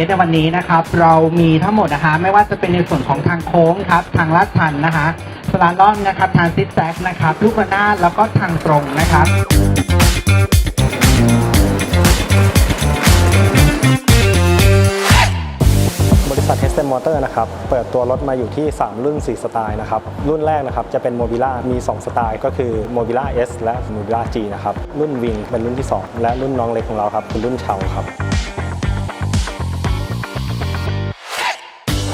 สนามเทสในวันนี้นะครับ เรามีทั้งหมดนะคะ ไม่ว่าจะเป็นในส่วนของทางโค้งครับ ทางลาดชันนะคะสลาลอนนะครับ ทางซิกแซกนะครับ ลูกระนาดแล้วก็ทางตรงนะครับบริษัท h ฮสเ m มอเตอร์นะครับ เปิดตัวรถมาอยู่ที่ 3 รุ่น 4 สไตล์นะครับ รุ่นแรกนะครับจะเป็น m o b i l a มี 2 สไตล์ ก็คือ m o b i l a S และ m o b i l a G นะครับ รุ่น Wing เป็นรุ่นที่ 2 และรุ่นน้องเล็กของเราครับคือรุ่นเชาครับ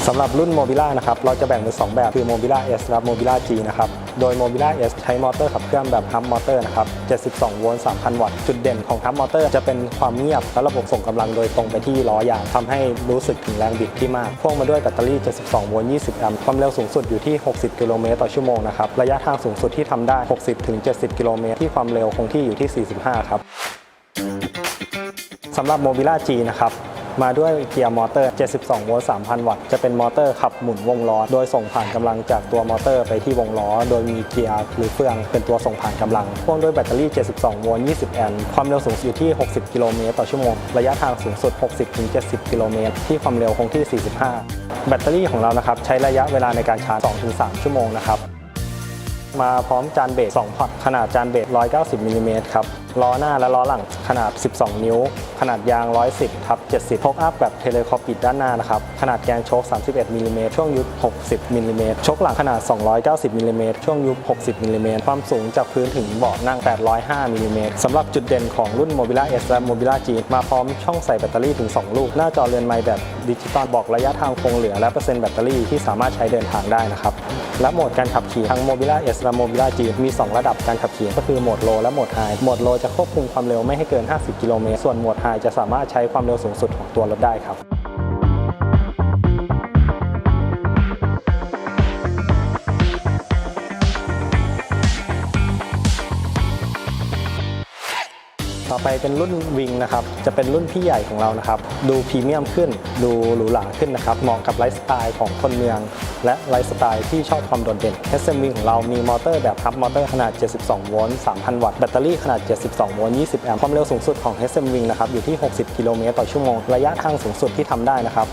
สำหรับรุ่น m o b i l a นะครับ เราจะแบ่งเป็น 2 แบบ คือ m o b i l a S และ m o b i l a G นะครับ โดย m o b i l a S ใช้มอเตอร์ขับเคลื่อนแบบ Hub Motor นะครับ 72 โวลต์ 3,000 วัตต์ จุดเด่นของ Hub Motor จะเป็นความเงียบ และระบบส่งกำลังโดยตรงไปที่ล้อยางทำให้รู้สึกถึงแรงบิดที่มาก พ่วงมาด้วยแบตเตอรี่ 72 โวลต์ 20 แอมป์ ความเร็วสูงสุดอยู่ที่ 60 กิโลเมตรต่อชั่วโมงนะครับ ระยะทางสูงสุดที่ทำได้ 60-70 กิโลเมตร ที่ความเร็วคงที่อยู่ที่ 45 ครับสำหรับ m o b i l a G นะครับ มาด้วยเกียร์มอเตอร์ 72 โวลต์ 3,000 วัตต์ จะเป็นมอเตอร์ขับหมุนวงล้อ โดยส่งผ่านกำลังจากตัวมอเตอร์ไปที่วงล้อ โดยมีเกียร์หรือเฟืองเป็นตัวส่งผ่านกำลัง พ่วงด้วยแบตเตอรี่ 72 โวลต์ 20 แอมป์ ความเร็วสูงสุดอยู่ที่ 60 กิโลเมตรต่อชั่วโมง ระยะทางสูงสุด 60-70 กิโลเมตร ที่ความเร็วคงที่ 45 แบตเตอรี่ของเรานะครับใช้ระยะเวลาในการชาร์จ 2-3 ชั่วโมงนะครับมาพร้อมจานเบรก2พอตขนาดจานเบรก190มิลลิเมตรครับล้อหน้าและล้อหลัง ขนาด 12 นิ้ว ขนาดยาง 110ทับ70โชคอัพแบบเทเลคอปิดด้านหน้านะครับ ขนาดแกนโชค 31มิลลิเมตรช่วงยุบ 60มิลลิเมตรโชคหลังขนาด 290มิลลิเมตรช่วงยุบ 60มิลลิเมตรความสูงจากพื้นถึงเบาะนั่ง 805มิลลิเมตรสำหรับจุดเด่นของรุ่น Mobila S และ Mobila G มาพร้อมช่องใส่แบตเตอรี่ถึง 2 ลูก หน้าจอเรือนไม้แบบดิจิตอลบอกระยะทางคงเหลือและเปอร์เซ็นต์แบตเตอรี่ที่สามารถใช้เดินทางได้นะครับและโหมดการขับขี่ทั้ง Mobila S และ Mobila G มี 2 ระดับการขับขี่ก็คือโหมดโลและโหมดไฮโหมดโลจะควบคุมความเร็วไม่ให้เกินกิน 50 กิโลเมตร ส่วนหมวดไฮจะสามารถใช้ความเร็วสูงสุดของตัวรถได้ครับ ต่อไปเป็นรุ่นวิงนะครับ จะเป็นรุ่นพี่ใหญ่ของเรานะครับ ดูพรีเมียมขึ้น ดูหรูหราขึ้นนะครับ เหมาะกับไลฟ์สไตล์ของคนเมือง และไลฟ์สไตล์ที่ชอบความโดดเด่น SM Wing ของเรามีมอเตอร์แบบฮับมอเตอร์ขนาด 72 โวลต์ 3,000 วัตต์ แบตเตอรี่ขนาด 72 โวลต์ 20 แอมป์ ความเร็วสูงสุดของ SM Wing นะครับ อยู่ที่ 60 กิโลเมตรต่อชั่วโมง ระยะทางสูงสุดที่ทำได้นะครับ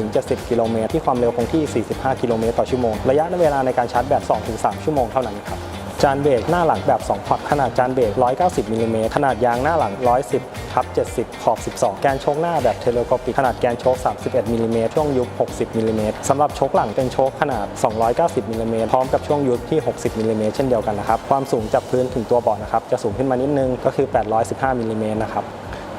60-70 กิโลเมตร ที่ความเร็วคงที่ 45 กิโลเมตรต่อชั่วโมง ระยะเวลาในการชาร์จแบต 2-3 ชั่วโมงเท่านั้นครับ จานเบรกหน้าหลังแบบ 2 พอร์ตขนาดจานเบรก 190มิลลิเมตรขนาดยางหน้าหลัง 110ทับ70 ขอบ 12 แกนโชคหน้าแบบเทเลโคปิกขนาดแกนโชค31มิลลิเมตรช่วงยุบ 60มิลลิเมตรสำหรับโชคหลังเป็นโชคขนาด 290มิลลิเมตรพร้อมกับช่วงยุบที่ 60มิลลิเมตรเช่นเดียวกันนะครับความสูงจากพื้นถึงตัวเบาะนะครับจะสูงขึ้นมานิดนึงก็คือ 815มิลลิเมตรนะครับ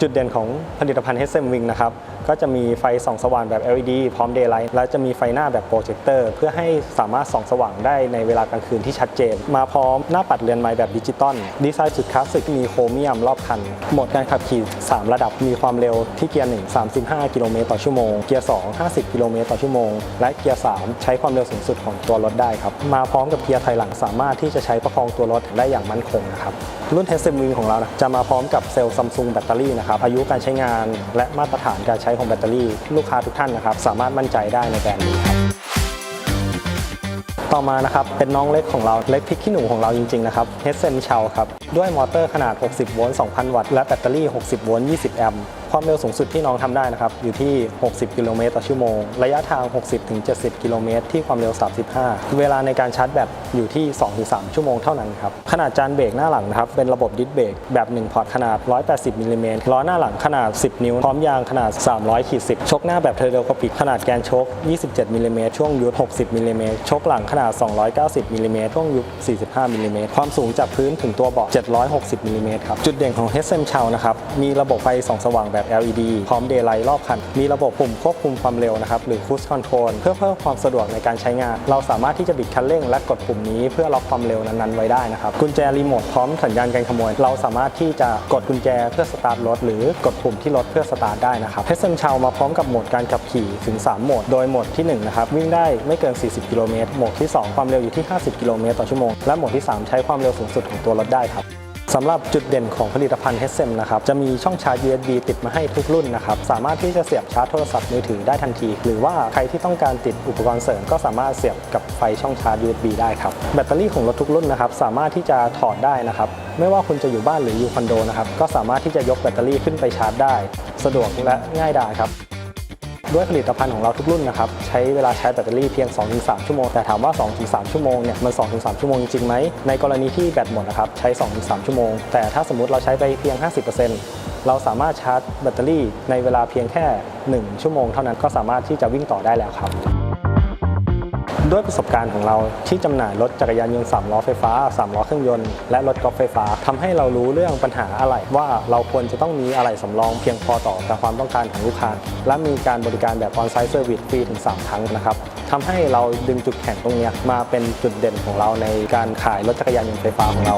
จุดเด่นของผลิตภัณฑ์ HM Wing นะครับ ก็จะมีไฟส่องสว่างแบบ LED พร้อม Daylight และจะมีไฟหน้าแบบโปรเจคเตอร์เพื่อให้สามารถส่องสว่างได้ในเวลากลางคืนที่ชัดเจน มาพร้อมหน้าปัดเรือนไม้แบบดิจิตอลดีไซน์สุดคลาสสิกมีโครเมียมรอบคันโหมดการขับขี่ 3 ระดับมีความเร็วที่เกียร์ 1 35 กิโลเมตรต่อชั่วโมง เกียร์ 2 50 กิโลเมตรต่อชั่วโมง และเกียร์ 3 ใช้ความเร็วสูงสุดของตัวรถได้ครับ มาพร้อมกับเกียร์ถอยหลังสามารถที่จะใช้ประคองตัวรถได้อย่างมั่นคงนะครับรุ่น h ฮ m Wing ของเรานะจะมาพร้อมกับเซลล์ซัมซุงแบตเตอรี่นะครับอายุการใช้งานและมาตรฐานการใช้ของแบตเตอรี่ลูกค้าทุกท่านนะครับ สามารถมั่นใจได้ในแบรนด์นี้ครับต่อมานะครับเป็นน้องเล็กของเราเล็กพริกขี้หนูของเราจริงๆนะครับ h ฮ m เชลครับด้วยมอเตอร์ขนาด 60 โวลต์ 2,000 วัตต์และแบตเตอรี่ 60 โวลต์ 20 แอมป์ ความเร็วสูงสุดที่น้องทำได้นะครับอยู่ที่ 60 กิโลเมตรต่อชั่วโมง ระยะทาง 60-70 กิโลเมตรที่ความเร็ว 35 เวลาในการชาร์จแบตอยู่ที่ 2-3 ชั่วโมงเท่านั้นครับ ขนาดจานเบรกหน้าหลังนะครับเป็นระบบดิสเบรกแบบ 1 พอร์ตขนาด 180 มิลลิเมตรล้อหน้าหลังขนาด 10 นิ้ว พร้อมยางขนาด 300ขีด10ชกหน้าแบบเทเลโคปิกขนาดแกนชก 27มิลลิเมตรช่วงยุทธ60มิลลิเมตรชกหลังขนาด 290มิลลิเมตรช่วงยุทธ45มิลลิเมตรความสูงจากพื้นถึงตัวเบาะ760มิลลิเมตรครับจุดเด่นของ HM c h o w นะครับมีระบบไฟส่องสว่างแบบ LED พร้อม Daylight รอบคัน มีระบบปุ่มควบคุมความเร็วนะครับหรือ Cruise Control เพื่อเพิ่มความสะดวกในการใช้งาน เราสามารถที่จะบิดคันเร่งและกดปุ่มนี้เพื่อล็อกความเร็วนั้นๆไว้ได้นะครับกุญแจรีโมทพร้อมสัญญาณการขโมย เราสามารถที่จะกดกุญแจเพื่อสตาร์ทรถหรือกดปุ่มที่รถเพื่อสตาร์ทได้นะครับ HM c h o w มาพร้อมกับโหมดการขับขี่ถึง 3 โหมด โดยโหมดที่1นะครับวิ่งได้ไม่เกิน 40 กิโลเมตรโหมดที่ 2 ความเร็วอยู่ที่ 50 กิโลเมตรต่อชั่วโมงและโหมดที่ 3 ใช้ความเร็วสูงสุดของตัวรถได้ครับ สำหรับจุดเด่นของผลิตภัณฑ์ h ฮ m นะครับ จะมีช่องชาร์จ USB ติดมาให้ทุกรุ่นนะครับ สามารถที่จะเสียบชาร์จโทรศัพท์มือถือได้ทันที หรือว่าใครที่ต้องการติดอุปกรณ์เสริมก็สามารถเสียบกับไฟช่องชาร์จ USB ได้ครับ แบตเตอรี่ของรถทุกรุ่นนะครับ สามารถที่จะถอดได้นะครับ ไม่ว่าคุณจะอยู่บ้านหรืออยู่คอนโดนะครับ ก็สามารถที่จะยกแบตเตอรี่ขึ้นไปชาร์จได้ สะดวกและง่ายดายครับ ด้วยผลิตภัณฑ์ของเราทุกรุ่นนะครับใช้เวลาใช้แบตเตอรี่เพียง 2-3 ชั่วโมง แต่ถามว่า 2-3 ชั่วโมงเนี่ยมัน2-3 ชั่วโมงจริงไหมในกรณีที่แบตหมดนะครับใช้ 2-3 ชั่วโมง แต่ถ้าสมมติเราใช้ไปเพียง 50%เราสามารถชาร์จแบตเตอรี่ในเวลาเพียงแค่ 1 ชั่วโมงเท่านั้นก็สามารถที่จะวิ่งต่อได้แล้วครับ ด้วยประสบการณ์ของเราที่จำหน่ายรถจักรยานยนต์3ล้อไฟฟ้า 3ล้อเครื่องยนต์และรถกอล์ฟไฟฟ้าทำให้เรารู้เรื่องปัญหาอะไหล่ว่าเราควรจะต้องมีอะไหล่สำรองเพียงพอต่อกับความต้องการของลูกค้า และมีการบริการแบบออนไซต์เซอร์วิสฟรีถึง 3 ครั้งนะครับทำให้เราดึงจุดแข็งตรงนี้มาเป็นจุดเด่นของเราในการขายรถจักรยานยนต์ไฟฟ้าของเรา